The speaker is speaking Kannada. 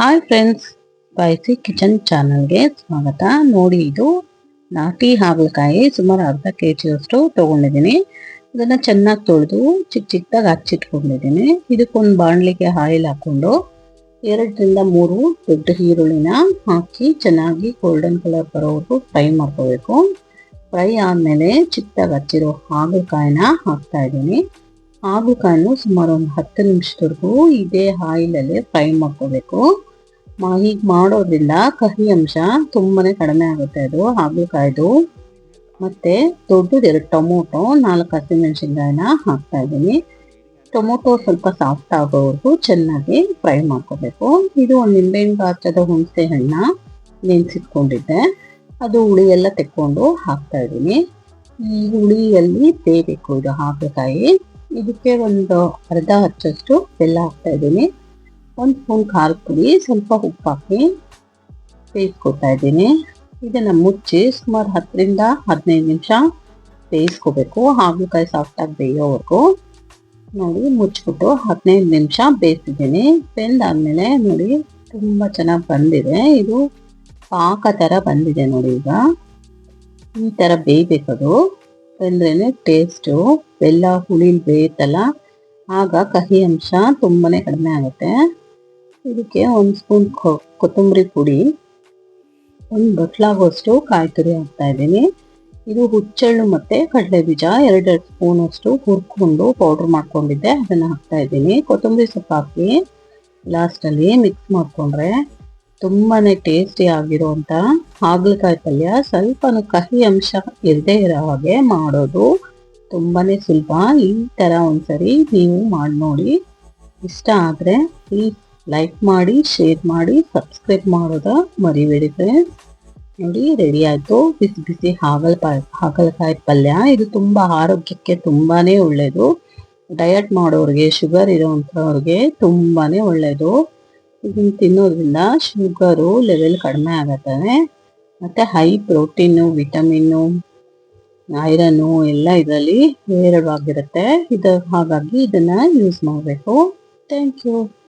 ಹಾಯ್ ಫ್ರೆಂಡ್ಸ್ ಸ್ಪೈಸಿ ಕಿಚನ್ ಚಾನಲ್ಗೆ ಸ್ವಾಗತ. ನೋಡಿ ಇದು ನಾಟಿ ಹಾಗಲಕಾಯಿ ಸುಮಾರು ಅರ್ಧ ಕೆ ಜಿಯಷ್ಟು ತೊಗೊಂಡಿದ್ದೀನಿ. ಇದನ್ನು ಚೆನ್ನಾಗಿ ತೊಳೆದು ಚಿಕ್ಕ ಚಿಕ್ಕದಾಗಿ ಹಚ್ಚಿಟ್ಕೊಂಡಿದ್ದೀನಿ. ಇದಕ್ಕೊಂದು ಬಾಣಲಿಗೆ ಆಯಿಲ್ ಹಾಕ್ಕೊಂಡು ಎರಡರಿಂದ ಮೂರು ದೊಡ್ಡ ಈರುಳ್ಳಿನ ಹಾಕಿ ಚೆನ್ನಾಗಿ ಗೋಲ್ಡನ್ ಕಲರ್ ಬರೋವರೆಗೂ ಫ್ರೈ ಮಾಡ್ಕೋಬೇಕು. ಫ್ರೈ ಆದಮೇಲೆ ಚಿಕ್ಕದಾಗಿ ಹಚ್ಚಿರೋ ಹಾಗಲಕಾಯಿನ ಹಾಕ್ತಾ ಇದ್ದೀನಿ. ಹಾಗಲಕಾಯಿನೂ ಸುಮಾರು ಒಂದು ಹತ್ತು ನಿಮಿಷದವರೆಗೂ ಇದೇ ಆಯಿಲಲ್ಲಿ ಫ್ರೈ ಮಾಡ್ಕೋಬೇಕು. ಹೀಗೆ ಮಾಡೋದ್ರಿಂದ ಕಹಿ ಅಂಶ ತುಂಬಾ ಕಡಿಮೆ ಆಗುತ್ತೆ ಅದು, ಹಾಗಲಕಾಯ್ದು. ಮತ್ತೆ ದೊಡ್ಡದು ಎರಡು ಟೊಮೊಟೊ, ನಾಲ್ಕು ಹಸಿಮೆಣಸಿನ್ಕಾಯಿನ ಹಾಕ್ತಾ ಇದ್ದೀನಿ. ಟೊಮೊಟೊ ಸ್ವಲ್ಪ ಸಾಫ್ಟ್ ಆಗೋವರೆಗೂ ಚೆನ್ನಾಗಿ ಫ್ರೈ ಮಾಡ್ಕೋಬೇಕು. ಇದು ಒಂದು ನಿಂಬೆಹಣ್ಣು ಗಾತ್ರದ ಹುಣಸೆ ಹಣ್ಣ ನೆನೆಸಿಟ್ಕೊಂಡಿದ್ದೆ. ಅದು ಹುಳಿ ಎಲ್ಲ ತೆಕ್ಕೊಂಡು ಹಾಕ್ತಾ ಇದ್ದೀನಿ. ಈ ಹುಳಿಯಲ್ಲಿ ಬೇಯಬೇಕು ಇದು ಹಾಗಲಕಾಯಿ. ಇದಕ್ಕೆ ಒಂದು ಅರ್ಧ ಹಚ್ಚಷ್ಟು ಬೆಲ್ಲ ಹಾಕ್ತಾ ಇದ್ದೀನಿ. ಒಂದು ಸ್ಪೂನ್ ಖಾರದ ಪುಡಿ, ಸ್ವಲ್ಪ ಉಪ್ಪು ಹಾಕಿ ಬೇಯಿಸ್ಕೊತಾ ಇದ್ದೀನಿ. ಇದನ್ನು ಮುಚ್ಚಿ ಸುಮಾರು ಹತ್ತರಿಂದ ಹದಿನೈದು ನಿಮಿಷ ಬೇಯಿಸ್ಕೋಬೇಕು ಹಾಗಲಕಾಯಿ ಸಾಫ್ಟಾಗಿ ಬೇಯೋವರೆಗೂ ನೋಡಿ, ಮುಚ್ಚಿಬಿಟ್ಟು ಹದಿನೈದು ನಿಮಿಷ ಬೇಯಿಸಿದ್ದೀನಿ. ಬೆಂದಾದಮೇಲೆ ನೋಡಿ, ತುಂಬ ಚೆನ್ನಾಗಿ ಬಂದಿದೆ. ಇದು ಪಾಕ ಥರ ಬಂದಿದೆ ನೋಡಿ ಈಗ. ಈ ಥರ ಬೇಯಬೇಕದು. ಬೆಂದ್ರೇ ಟೇಸ್ಟು ಬೆಲ್ಲ ಹುಳಿಲಿ ಬೇಯುತ್ತಲ್ಲ ಆಗ ಕಹಿ ಅಂಶ ತುಂಬಾ ಕಡಿಮೆ ಆಗುತ್ತೆ. ಇದಕ್ಕೆ ಒಂದು ಸ್ಪೂನ್ ಕೊತ್ತಂಬರಿ ಪುಡಿ, ಒಂದು ಬಟ್ಲಾಗುವಷ್ಟು ಕಾಯಿ ತುರಿ ಹಾಕ್ತಾ ಇದ್ದೀನಿ. ಇದು ಹುಚ್ಚೆಳ್ಳು ಮತ್ತೆ ಕಡಲೆ ಬೀಜ ಎರಡೆರಡು ಸ್ಪೂನ್ ಅಷ್ಟು ಹುರ್ಕೊಂಡು ಪೌಡ್ರ್ ಮಾಡ್ಕೊಂಡಿದ್ದೆ, ಅದನ್ನು ಹಾಕ್ತಾ ಇದ್ದೀನಿ. ಕೊತ್ತಂಬರಿ ಸೊಪ್ಪು ಹಾಕಿ ಲಾಸ್ಟಲ್ಲಿ ಮಿಕ್ಸ್ ಮಾಡ್ಕೊಂಡ್ರೆ ತುಂಬಾ ಟೇಸ್ಟಿ ಆಗಿರುವಂಥ ಹಾಗಲಕಾಯಿ ಪಲ್ಯ. ಸ್ವಲ್ಪ ಕಹಿ ಅಂಶ ಇರದೇ ಇರೋ ಹಾಗೆ ಮಾಡೋದು ತುಂಬಾ ಸುಲಭ. ಈ ತರ ಒಂದ್ಸರಿ ನೀವು ಮಾಡಿ ನೋಡಿ. ಇಷ್ಟ ಆದರೆ ಪ್ಲೀಸ್ ಲೈಕ್ ಮಾಡಿ ಶೇರ್ ಮಾಡಿ ಸಬ್ಸ್ಕ್ರೈಬ್ ಮಾಡೋದ ಮರಿಬೇಡಿ ಫ್ರೆಂಡ್ಸ್ ನೋಡಿ ರೆಡಿ ಆಯಿತು. ಬಿಸಿ ಬಿಸಿ ಹಾಗಲಕಾಯಿ ಹಾಗಲಕಾಯಿ ಪಲ್ಯ. ಇದು ತುಂಬ ಆರೋಗ್ಯಕ್ಕೆ ತುಂಬಾ ಒಳ್ಳೆಯದು ಡಯಟ್ ಮಾಡೋರಿಗೆ ಶುಗರ್ ಇರೋವಂಥವ್ರಿಗೆ ತುಂಬಾ ಒಳ್ಳೆಯದು ಇದನ್ನು ತಿನ್ನೋದ್ರಿಂದ ಶುಗರು ಲೆವೆಲ್ ಕಡಿಮೆ ಆಗತ್ತೆ ಮತ್ತು ಹೈ ಪ್ರೋಟೀನು ವಿಟಮಿನ್ನು ಐರನ್ನು ಎಲ್ಲ ಇದರಲ್ಲಿ ಹೇರಳವಾಗಿರುತ್ತೆ ಇದು, ಹಾಗಾಗಿ ಇದನ್ನು ಯೂಸ್ ಮಾಡಬೇಕು. Thank you